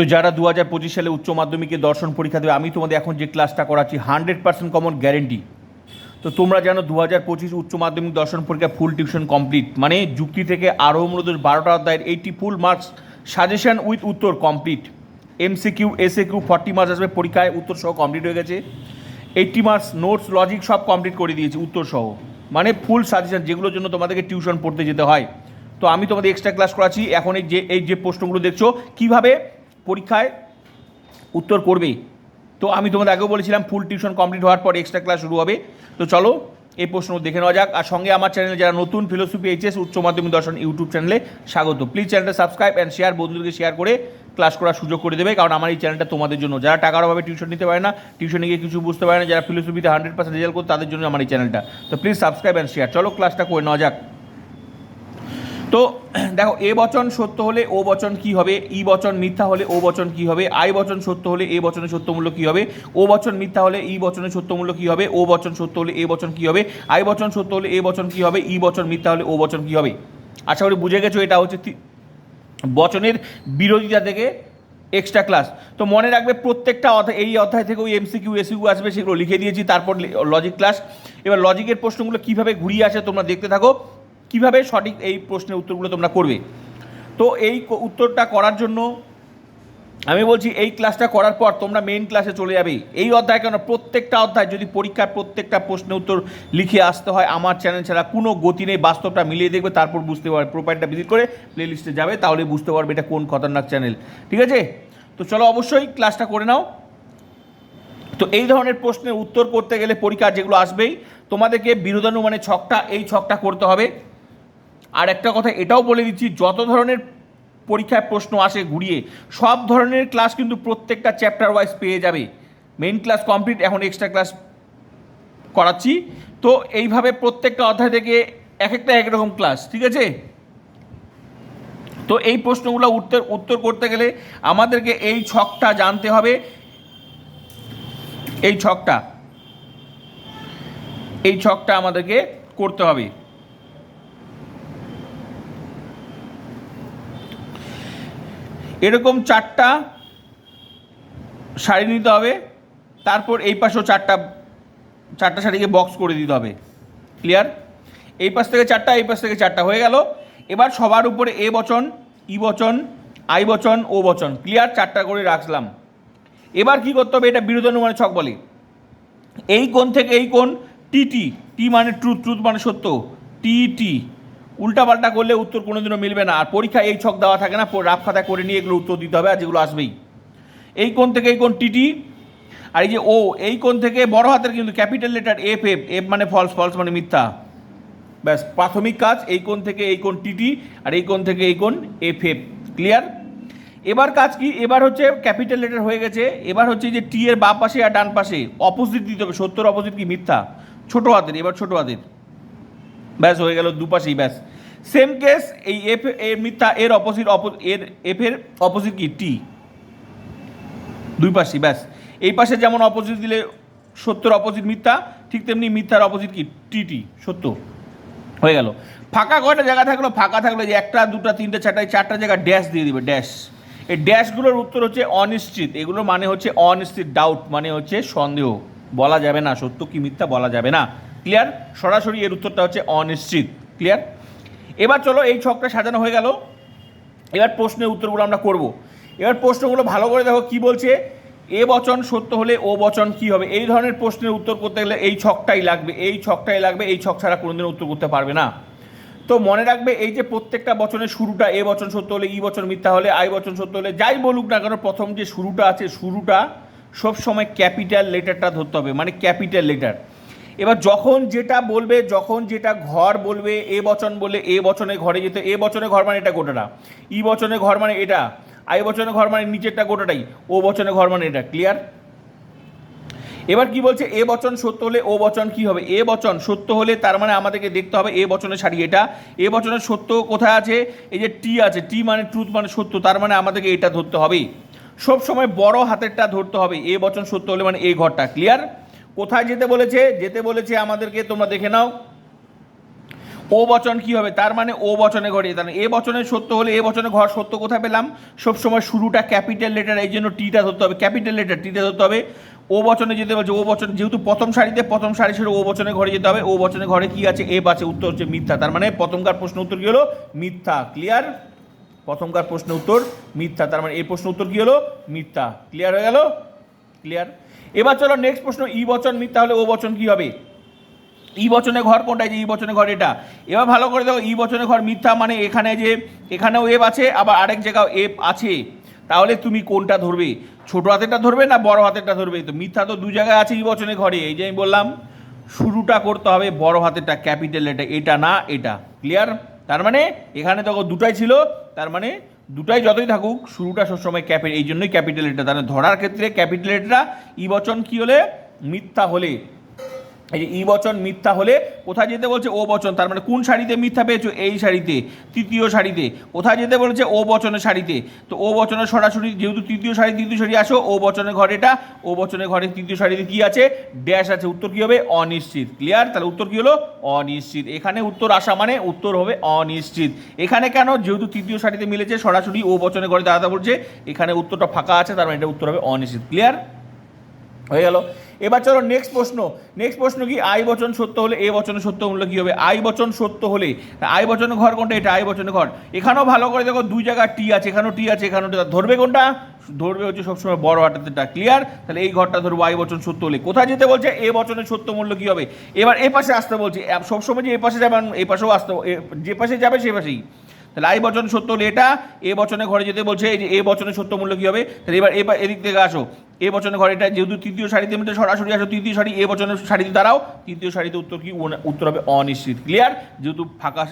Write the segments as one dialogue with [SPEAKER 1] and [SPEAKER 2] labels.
[SPEAKER 1] তো যারা দু হাজার পঁচিশ সালে উচ্চ মাধ্যমিকে দর্শন পরীক্ষা দেবে, আমি তোমাদের এখন যে ক্লাসটা করাচ্ছি হান্ড্রেড পার্সেন্ট কমন গ্যারেন্টি তো তোমরা জানো দু হাজার পঁচিশ উচ্চ মাধ্যমিক দর্শন পরীক্ষা ফুল টিউশন কমপ্লিট মানে যুক্তি থেকে আরও মূলত বারোটা অধ্যায়ের eighty full marks suggestion with উত্তর complete MCQ SAQ forty marks আসবে পরীক্ষায়, উত্তর সহ কমপ্লিট হয়ে গেছে। এইটটি মার্কস নোটস লজিক সব কমপ্লিট করে দিয়েছি, উত্তর সহ। মানে ফুল সাজেশন যেগুলোর জন্য তোমাদেরকে টিউশন পড়তে যেতে হয়। তো আমি তোমাদের এক্সট্রা ক্লাস করাচ্ছি, এখন এই যে এই যে প্রশ্নগুলো দেখছ, কীভাবে পরীক্ষায় উত্তর করবে তো আমি তোমাদের আগেও বলেছিলাম ফুল টিউশন কমপ্লিট হওয়ার পর এক্সট্রা ক্লাস শুরু হবে। তো চলো, এই প্রশ্ন দেখে নেওয়া যাক। আর সঙ্গে আমার চ্যানেলে যারা নতুন ফিলোসফি এইচএস উচ্চ মাধ্যমিক দর্শন ইউটিউব চ্যানেলে স্বাগত। প্লিজ চ্যানেলটা সাবস্ক্রাইব অ্যান্ড শেয়ার বন্ধুদেরকে শেয়ার করে ক্লাস করার সুযোগ করে দেবে। কারণ আমার এই চ্যানেলটা তোমাদের জন্য। যারা টাকার অভাবে টিউশন নিতে পারে না টিউশনে গিয়ে কিছু বুঝতে পারে না, যারা ফিলোসফিতে হান্ড্রেড পার্সেন্ট রেজাল্ট করে তাদের জন্য আমার এই চ্যানেলটা তো প্লিজ সাবস্ক্রাইব অ্যান্ড শেয়ার চলো ক্লাসটা করে নেওয়া যাক। তো, দেখো, এ বচন সত্য হলে ও বচন কি হবে? ই বচন মিথ্যা হলে ও বচন কি হবে? আই বচন সত্য হলে এ বচনের সত্যমূল্য কি হবে? ও বচন মিথ্যা হলে ই বচনের সত্যমূল্য কি হবে? ও বচন সত্য হলে এ বচন কি হবে? আই বচন সত্য হলে এ বচন কি হবে? ই বচন মিথ্যা হলে ও বচন কি হবে? আশা করি বুঝে গেছো, এটা হচ্ছে বচনের বিরোধিতা থেকে এক্সট্রা ক্লাস তো মনে রাখবে প্রত্যেকটা অধ্যায়, এই অধ্যায় থেকে ওই এমসি এমসিকিউ এসিকিউ আসবে, সেগুলো লিখে দিয়েছি, তারপর লজিক ক্লাস এবার লজিকের প্রশ্নগুলো কীভাবে ঘুরিয়ে আসে তোমরা দেখতে থাকো। কীভাবে সঠিক এই প্রশ্নের উত্তরগুলো তোমরা করবে? তো এই উত্তরটা করার জন্য আমি বলছি, এই ক্লাসটা করার পর তোমরা মেইন ক্লাসে চলে যাবে। এই অধ্যায় কেন? প্রত্যেকটা অধ্যায় যদি পরীক্ষার প্রত্যেকটা প্রশ্নের উত্তর লিখে আসতে হয়, আমার চ্যানেল ছাড়া কোনো গতি নেই, বাস্তবটা মিলিয়ে দেখবে, তারপর বুঝতে পারবে প্রোফাইলটা ভিজিট করে প্লে লিস্টে যাবে, তাহলে বুঝতে পারবে এটা কোন খতরনাক চ্যানেল ঠিক আছে? তো চলো অবশ্যই ক্লাসটা করে নাও। তো এই ধরনের প্রশ্নের উত্তর করতে গেলে পরীক্ষা যেগুলো আসবেই, তোমাদেরকে বিরোধানুমানে ছকটা, এই ছকটা করতে হবে। আর একটা কথা এটাও বলে দিচ্ছি, যত ধরনের পরীক্ষায় প্রশ্ন আসে ঘুরিয়ে, সব ধরনের ক্লাস কিন্তু প্রত্যেকটা চ্যাপ্টার ওয়াইজ পেয়ে যাবে। মেইন ক্লাস কমপ্লিট এখন এক্সট্রা ক্লাস করাচ্ছি। তো এইভাবে প্রত্যেকটা অধ্যায় থেকে এক একটা একরকম ক্লাস ঠিক আছে? তো এই প্রশ্নগুলো উত্তর উত্তর করতে গেলে আমাদেরকে এই ছকটা জানতে হবে। এই ছকটা এই ছকটা আমাদেরকে করতে হবে। এরকম চারটা শাড়ি নিতে হবে, তারপর এই পাশেও চারটা চারটা শাড়িকে বক্স করে দিতে হবে। ক্লিয়ার এই পাশ থেকে চারটা, এই পাশ থেকে চারটা, হয়ে গেল। এবার সবার উপরে এ বচন, ই বচন, আই বচন, ও বচন। ক্লিয়ার চারটা করে রাখলাম। এবার কি করতে হবে, এটা বিরোধানুমানের ছক বলে। এই কোণ থেকে এই কোণ টি টি টি মানে ট্রুথ ট্রুথ মানে সত্য। টি টি উল্টাপাল্টা করলে উত্তর কোনোদিনও মিলবে না। আর পরীক্ষা এই ছক দেওয়া থাকে না রাফ খাতা করে নিয়ে এগুলো উত্তর দিতে হবে, আর যেগুলো আসবেই। এই কোণ থেকে এই কোণ টিটি, আর এই যে ও, এই কোণ থেকে বড় হাতের কিন্তু capital letter F F F মানে ফলস ফলস মানে মিথ্যা। ব্যাস, প্রাথমিক কাজ, এই কোণ থেকে এই কোণ টিটি, আর এই কোণ থেকে এই কোণ এফ এফ। ক্লিয়ার? এবার কাজ কি? এবার হচ্ছে ক্যাপিটাল লেটার হয়ে গেছে, এবার হচ্ছে যে টি এর বাম পাশে আর ডান পাশে। অপোজিট দিতে হবে, সত্তর অপোজিট কি? মিথ্যা। ছোট হাতের, এবার ছোট হাতের। ব্যাস হয়ে গেল দুপাশেই, ব্যাস। সেম কেস এই এফ এর মিথ্যা, এর অপোজিট এর এফ এর অপোজিট কি? টি দুই পাশেই ব্যাস। এই পাশে যেমন অপোজিট দিলে সত্যর অপোজিট মিথ্যা, ঠিক তেমনি মিথ্যার অপোজিট কি? টি টি সত্য। হয়ে গেল। ফাঁকা কয়টা জায়গা থাকল? ফাঁকা থাকল যে একটা, দুটা, তিনটে, চারটা চারটা জায়গা ড্যাশ দিয়ে দিবে ড্যাশ এই ড্যাশগুলোর উত্তর হচ্ছে অনিশ্চিত। এগুলোর মানে হচ্ছে অনিশ্চিত ডাউট মানে হচ্ছে সন্দেহ। বলা যাবে না, সত্য কি মিথ্যা বলা যাবে না। ক্লিয়ার সরাসরি এর উত্তরটা হচ্ছে অনিশ্চিত। ক্লিয়ার এবার চলো এই ছকটা সাজানো হয়ে গেল। এবার প্রশ্নের উত্তরগুলো আমরা করব। এবার প্রশ্নগুলো ভালো করে দেখো কি বলছে। এ বচন সত্য হলে ও বচন কি হবে? এই ধরনের প্রশ্নের উত্তর করতে গেলে এই ছকটাই লাগবে। এই ছকটাই লাগবে, এই ছক ছাড়া কোনোদিন উত্তর করতে পারবে না। তো মনে রাখবে এই যে প্রত্যেকটা বচনের শুরুটা এ বচন সত্য হলে ই বচন মিথ্যা হলে আই বচন সত্য হলে যাই বলুক না কেন প্রথম যে শুরুটা আছে, শুরুটা সব সময় ক্যাপিটাল লেটারটা ধরতে হবে। মানে ক্যাপিটাল লেটার। এবার যখন যেটা বলবে, যখন যেটা ঘর বলবে, এ বচন বলে এ বচনে ঘরে যেতে, এ বচনে ঘর মানে এটা গোটাটা। ই বচনে ঘর মানে এটা, আই বচনে ঘর মানে নিচেরটা গোটাটাই, ও বচনে ঘর মানে এটা। ক্লিয়ার এবার কি বলছে? এ বচন সত্য হলে ও বচন কি হবে? এ বচন সত্য হলে তার মানে আমাদেরকে দেখতে হবে এ বচনের শাড়ি এটা। এ বচনের সত্য কোথায় আছে? এই যে টি আছে, টি মানে ট্রুথ মানে সত্য, তার মানে আমাদেরকে এটা ধরতে হবে। সব সময় বড় হাতেরটা ধরতে হবে, এ বচন সত্য হলে মানে এই ঘরটা। ক্লিয়ার কোথায় যেতে বলেছে? যেতে বলেছে আমাদেরকে, তোমরা দেখে নাও। ও বচন কি হবে? তার মানে ও বচনে ঘরে মানে এ বচনে সত্য হলে এ বচনে ঘর সত্য কোথায় পেলাম? সবসময় শুরুটা ক্যাপিটাল লেটার, এই জন্য টিটা ধরতে হবে। ক্যাপিটাল লেটার টিটা ধরতে হবে। ও বচনে যেতে বলছে, ও বচন যেহেতু প্রথম সারিতে, প্রথম সারি ছিল ও বচনে ঘরে যেতে হবে। ও বচনে ঘরে কি আছে? এ আছে, উত্তর হচ্ছে মিথ্যা। তার মানে প্রথমকার প্রশ্ন উত্তর কি হলো? মিথ্যা। ক্লিয়ার? প্রথমকার প্রশ্ন উত্তর মিথ্যা। তার মানে এই প্রশ্ন উত্তর কি হলো? মিথ্যা। ক্লিয়ার হয়ে গেল? ক্লিয়ার? এবার চলো নেক্সট প্রশ্ন, ই বচন মিথ্যা হলে ও বচন কি হবে? ই বচনে ঘর কোনটা? যে ই বচনে ঘর এটা। এবার ভালো করে দেখো, ই বচনে ঘর মিথ্যা মানে এখানে যে, এখানেও এফ আছে, আবার আরেক জায়গাও এফ আছে। তাহলে তুমি কোনটা ধরবে? ছোট হাতেরটা ধরবে না বড় হাতেরটা ধরবে? তো মিথ্যা তো দু জায়গায় আছে ই বচনে ঘরে। এই যে আমি বললাম, শুরুটা করতে হবে বড় হাতেরটা, ক্যাপিটাল এটা এটা না, এটা। ক্লিয়ার তার মানে এখানে দেখো দুটাই ছিল, তার মানে দুটাই যতই থাকুক, শুরুটা সবসময় ক্যাপিটাল এই জন্যই ক্যাপিটাল এটা তাহলে ধরার ক্ষেত্রে ক্যাপিটাল এটা বচন কি হলে? মিথ্যা হলে। এই যে ই বচন মিথ্যা হলে কোথায় যেতে বলছে ও বচন? তার মানে কোন শাড়িতে মিথ্যা পেয়েছ? এই শাড়িতে তৃতীয় শাড়িতে কোথায় যেতে বলেছে? ও বচনের শাড়িতে তো ও বচনের সরাসরি, যেহেতু তৃতীয় শাড়ি তৃতীয় শাড়ি আসো, ও বচনের ঘরে এটা, ও বচনের ঘরে তৃতীয় শাড়িতে কি আছে? ড্যাশ আছে। উত্তর কী হবে? অনিশ্চিত। ক্লিয়ার? তাহলে উত্তর কী হলো? অনিশ্চিত। এখানে উত্তর আসা মানে উত্তর হবে অনিশ্চিত। এখানে কেন? যেহেতু তৃতীয় শাড়িতে মিলেছে, সরাসরি ও বচনের ঘরে দাদা বলছে, এখানে উত্তরটা ফাঁকা আছে, তার মানে এটা উত্তর হবে অনিশ্চিত। ক্লিয়ার? হয়ে গেল। এবার চলো নেক্সট প্রশ্ন। নেক্সট প্রশ্ন কি? আই বচন সত্য হলে এ বচনে সত্য মূল্য কি হবে? আই বচন সত্য হলে, আই বচনের ঘর কোনটা? এটা আই বচনের ঘর। এখানেও ভালো করে দেখো, দুই জায়গায় টি আছে, এখানেও টি আছে, এখানেও ধরবে কোনটা? ধরবে হচ্ছে সবসময় বড় হাতেরটা ক্লিয়ার তাহলে এই ঘরটা ধরবো, আই বচন সত্য হলে। কোথায় যেতে বলছে? এ বচনের সত্য মূল্য কী হবে? এবার এ পাশে আসতে বলছে। সবসময় যে এ পাশে যাবেন এ পাশেও আসতে যে পাশে যাবে, সে পাশেই। তাহলে আই বচন সত্য হলে এটা, এ বচনে ঘরে যেতে বলছে, এই যে এ বচনের সত্য মূল্য কী হবে? তাহলে এবার এবার এদিক থেকে আসো। এ বচনে ঘরে এটা, যেহেতু তৃতীয় শাড়িতে মধ্যে সরাসরি আসো, তৃতীয় শাড়ি এ বচনের শাড়িতে দাঁড়াও। তৃতীয় শাড়িতে উত্তর কি? উত্তর হবে অনিশ্চিত। ক্লিয়ার যেহেতু ফাঁকা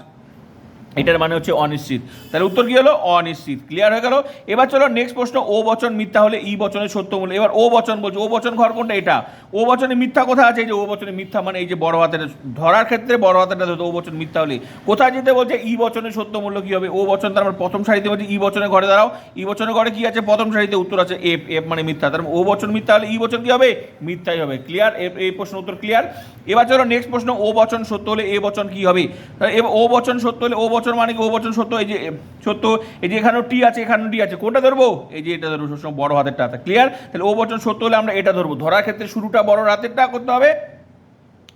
[SPEAKER 1] এটার মানে হচ্ছে অনিশ্চিত। তাহলে উত্তর কি হলো? অনিশ্চিত। ক্লিয়ার হয়ে গেল? এবার চলো নেক্সট প্রশ্ন, ও বচন মিথ্যা হলে ই বচনের সত্য মূল্য এবার ও বচন বলছে, ও বচন ঘর কোনটা এটা? ও বচনে মিথ্যা কোথায় আছে? এই যে ও বচনে মিথ্যা মানে এই যে বড় হাতের ধরার ক্ষেত্রে বড় হাতেরটা ধরতে ও বচন মিথ্যা হলে। কোথায় যেতে বলছে, ই বচনের সত্য মূল্য কী হবে? ও বচন তার মানে প্রথম সারিতে বলছে, ই বচনের ঘরে দাঁড়াও। ই বচনের ঘরে কী আছে? প্রথম সারিতে উত্তর আছে এফ এফ মানে মিথ্যা। তার মানে ও বচন মিথ্যা হলে ই বচন কি হবে? মিথ্যাই হবে। ক্লিয়ার এফ এই প্রশ্ন উত্তর ক্লিয়ার এবার চলো নেক্সট প্রশ্ন, ও বচন সত্য হলে এ বচন কী হবে? এবার ও বচন সত্য হলে ও বচন মানে কি? ও বচন সত্য, এই যে সত্য, এই যে এখানেও টি আছে, এখানেও টি আছে। কোনটা ধরবো? এই যে এটা ধরবো, সবসময় বড় হাতেরটা ক্লিয়ার তাহলে ও বচন সত্য হলে আমরা এটা ধরবো। ধরার ক্ষেত্রে শুরুটা বড় হাতেরটা করতে হবে।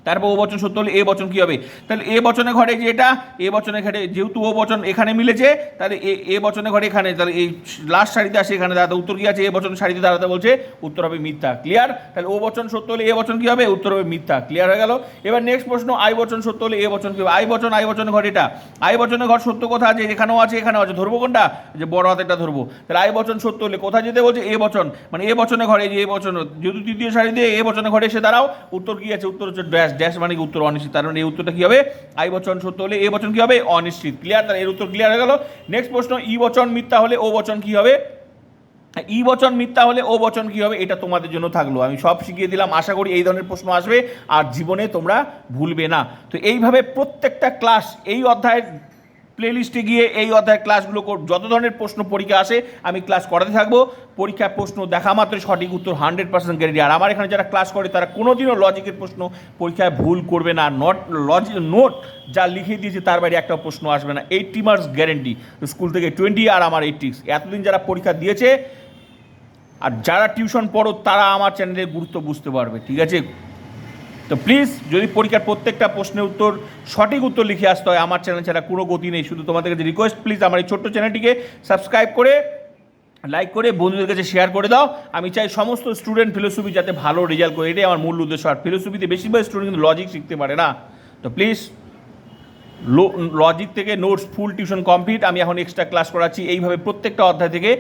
[SPEAKER 1] তারপর ও বচন সত্য হলে এ বচন কি হবে? তাহলে এ বচনে ঘরে যে এটা এ বচনে ঘরে যেহেতু ও বচন এখানে মিলেছে, তাহলে এ এ বচনের ঘরে এখানে, তাহলে এই লাস্ট শাড়িতে আসে এখানে দাঁড়াতে উত্তর কি আছে? এ বচন শাড়িতে দাঁড়াতে বলছে উত্তর হবে মিথ্যা। ক্লিয়ার তাহলে ও বচন সত্য হলে এ বচন কি হবে? উত্তর হবে মিথ্যা। ক্লিয়ার হয়ে গেল? এবার নেক্সট প্রশ্ন, আই বচন সত্য হলে এ বচন কি হবে? আই বচন, আই বচনের ঘর এটা। আই বচনের ঘর সত্য কোথা আছে? এখানেও আছে এখানেও আছে। ধরবো কোনটা? যে বড় হাতেরটা ধরবো। তাহলে আই বচন সত্য হলে কোথায় যেতে বলছে? এ বচন। মানে এ বচনে ঘরে যে এ বচন। যেহেতু তৃতীয় শাড়িতে এ বচনে ঘরে এসে দাঁড়াও। উত্তর কি আছে? উত্তর হচ্ছে ড্যাশ। ড্যাশ ড্যাশ মানে উত্তর অনিশ্চিত। তার মানে এই উত্তরটা কি হবে? আই বচন সত্য হলে এ বচন কি হবে? অনিশ্চিত। ক্লিয়ার তাহলে এর উত্তর ক্লিয়ার হয়ে গেল। নেক্সট প্রশ্ন, ই বচন মিথ্যা হলে ও বচন কি হবে? ই বচন মিথ্যা হলে ও বচন কি হবে? এটা তোমাদের জন্য থাকল। আমি সব শিখিয়ে দিলাম। আশা করি এই ধরনের প্রশ্ন আসবে। আর জীবনে তোমরা ভুলবে না। তো এইভাবে প্রত্যেকটা ক্লাস এই অধ্যায়ের প্লেলিস্টে গিয়ে এই অধ্যায়ের ক্লাসগুলো যত ধরনের প্রশ্ন পরীক্ষা আসে, আমি ক্লাস করাতে থাকব। পরীক্ষার প্রশ্ন দেখা মাত্র সঠিক উত্তর হান্ড্রেড পার্সেন্ট গ্যারেন্টি আর আমার এখানে যারা ক্লাস করে, তারা কোনোদিনও লজিকের প্রশ্ন পরীক্ষায় ভুল করবে না। নট লজিক নোট যা লিখে দিয়েছে, তার বাইরে একটা প্রশ্ন আসবে না। এইটটি মার্কস গ্যারেন্টি স্কুল থেকে টোয়েন্টি আর আমার এইটটি এতদিন যারা পরীক্ষা দিয়েছে, আর যারা টিউশন পড়ো, তারা আমার চ্যানেলের গুরুত্ব বুঝতে পারবে, ঠিক আছে? তো প্লিজ যদি পরীক্ষার প্রত্যেকটা প্রশ্নের উত্তর সঠিক উত্তর লিখে আসতে হয়, আমার চ্যানেল ছাড়া কোনো গতি নেই। শুধু তোমাদের কাছে রিকোয়েস্ট প্লিজ আমার এই ছোট্ট চ্যানেলটিকে সাবস্ক্রাইব করে লাইক করে, বন্ধুদের কাছে শেয়ার করে দাও। আমি চাই সমস্ত স্টুডেন্ট ফিলোসফি যাতে ভালো রেজাল্ট করে। এটাই আমার মূল উদ্দেশ্য। আর ফিলোসফিতে বেশিরভাগ স্টুডেন্ট কিন্তু লজিক শিখতে পারে না। তো প্লিজ লজিক থেকে নোটস ফুল টিউশন কমপ্লিট আমি এখন এক্সট্রা ক্লাস করাচ্ছি। এইভাবে প্রত্যেকটা অধ্যায় থেকে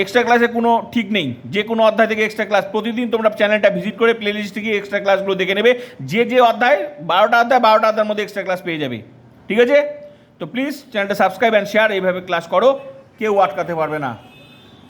[SPEAKER 1] এক্সট্রা ক্লাসে কোনো ঠিক নেই। যে কোনো অধ্যায় থেকে এক্সট্রা ক্লাস প্রতিদিন তোমরা চ্যানেলটা ভিজিট করে প্লে লিস্ট থেকে এক্সট্রা ক্লাসগুলো দেখে নেবে। যে যে অধ্যায়, বারোটা অধ্যায়, বারোটা অধ্যায়ের মধ্যে এক্সট্রা ক্লাস পেয়ে যাবে। ঠিক আছে? তো প্লিজ চ্যানেলটা সাবস্ক্রাইব অ্যান্ড শেয়ার এইভাবে ক্লাস করো। কেউ আটকাতে পারবে না।